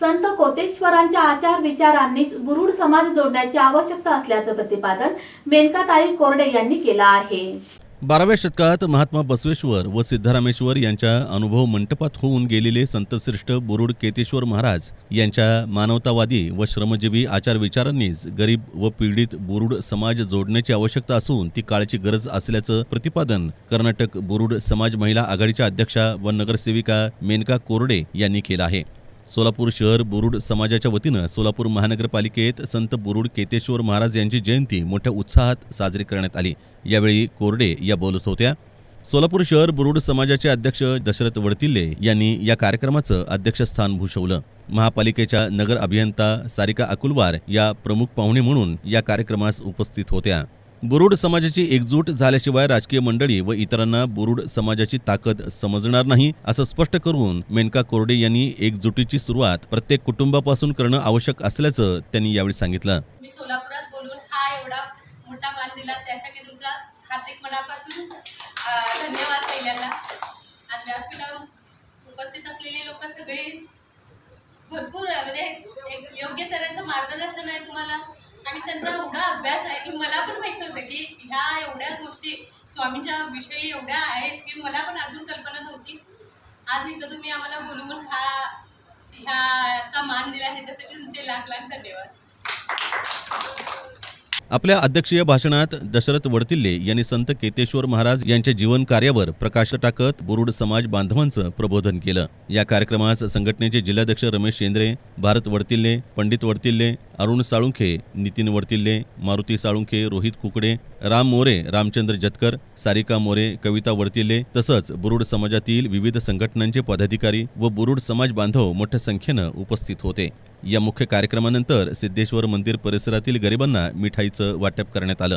संत कोटेश्वरांच्या आचार विचारांनीच बुरुड समाज जोडण्याची आवश्यकता असल्याचं प्रतिपादन मेनकाताई कोरडे यांनी केलं आहे. बाराव्या शतकात महात्मा बसवेश्वर व सिद्धरामेश्वर यांच्या अनुभव मंटपात होऊन गेलेले संतश्रेष्ठ बुरुड केतेश्वर महाराज यांच्या मानवतावादी व श्रमजीवी आचार विचारांनीच गरीब व पीडित बुरुड समाज जोडण्याची आवश्यकता असून ती काळाची गरज असल्याचं प्रतिपादन कर्नाटक बुरुड समाज महिला आघाडीच्या अध्यक्षा व नगरसेविका मेनका कोरडे यांनी केलं आहे. सोलापूर शहर बुरुड समाजाच्या वतीनं सोलापूर महानगरपालिकेत संत बुरुड केतेश्वर महाराज यांची जयंती मोठ्या उत्साहात साजरी करण्यात आली. यावेळी कोरडे या बोलत होत्या. सोलापूर शहर बुरुड समाजाचे अध्यक्ष दशरथ वडतिल्ले यांनी या कार्यक्रमाचं अध्यक्षस्थान भूषवलं. महापालिकेच्या नगर अभियंता सारिका अकुलवार या प्रमुख पाहुणे म्हणून या कार्यक्रमास उपस्थित होत्या. बुरुड समाजाची एकजूट झाल्याशिवाय राजकीय मंडळी व इतरांना बुरुड समाजाची ताकद समजणार नाही असं स्पष्ट करून मेनका कोरडे यांनी एकजुटीची सुरुवात प्रत्येक कुटुंबापासून करणं आवश्यक असल्याचं त्यांनी यावेळी सांगितलं. मी सोलापुरात बोलून हा एवढा मोठा मान दिला. त्यासाठी तुमचा हार्दिक मनापासून धन्यवाद पहिल्यांदा. आज व्यासपीठावर उपस्थित असलेले लोक सगळे भरपूर म्हणजे योग्य तऱ्हेचं मार्गदर्शन आहे तुम्हाला. आणि त्यांचा एवढा अभ्यास आहे की मला पण माहीत नव्हतं की ह्या एवढ्या गोष्टी स्वामीच्या विषयी एवढ्या आहेत की मला पण अजून कल्पना नव्हती. आज इथं तुम्ही आम्हाला बोलवून हा ह्याचा मान दिला ह्याच्यासाठी तुमचे लाख लाख धन्यवाद. आपल्या अध्यक्षीय भाषणात दशरथ वडतिल्ले यांनी संत केतेश्वर महाराज यांच्या जीवन कार्यावर प्रकाश टाकत बुरुड समाज बांधवांचं प्रबोधन केलं. या कार्यक्रमास संघटनेचे जिल्हाध्यक्ष रमेश शेंद्रे भारत वडतिल्ले पंडित वडतिल्ले अरुण साळुंखे नितीन वडतिल्ले मारुती साळुंखे रोहित कुकडे राम मोरे रामचंद्र जतकर सारिका मोरे कविता वडतिल्ले तसंच बुरुड समाजातील विविध संघटनांचे पदाधिकारी व बुरुड समाज बांधव मोठ्या संख्येनं उपस्थित होते. या मुख्य कार्यक्रमानंतर सिद्धेश्वर मंदिर परिसरातील गरिबांना मिठाईचं वाटप करण्यात आलं.